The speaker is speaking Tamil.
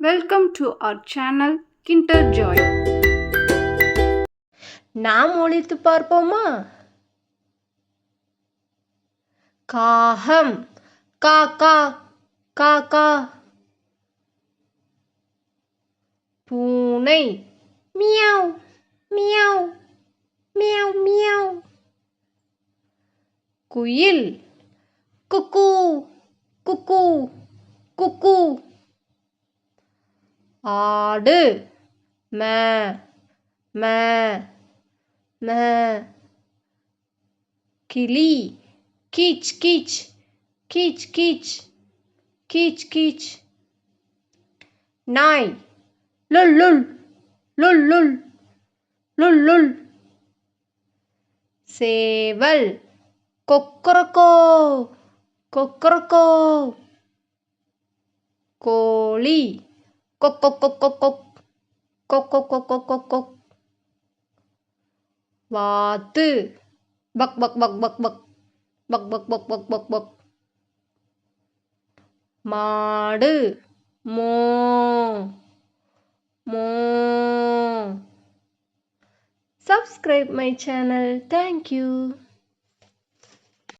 Welcome to our channel Kinder Joy நாம் ஒழித்து பார்ப்போமா? காகம். காக்கா காக்கா பூனை. மியாவ் மியாவ் மியாவ் மியாவ். குயில். குக்கூ குக்கு ஆடு. ம ம ம. கிளி. கீச் கீச். கீச் கீச். கீச் கீச். நாய். லுல் லுல். லுல் லுல். லுல் லுல். சேவல். கொக்கரக்கோ. கொக்கரக்கோ. கோழி. cốc cốc cốc cốc cốc. Cốc cốc cốc cốc cốc cốc. Và tư. Bậc bậc bậc bậc bậc. Bậc bậc bậc bậc bậc bậc. Mà đư mô. Mô. Subscribe my channel. Thank you.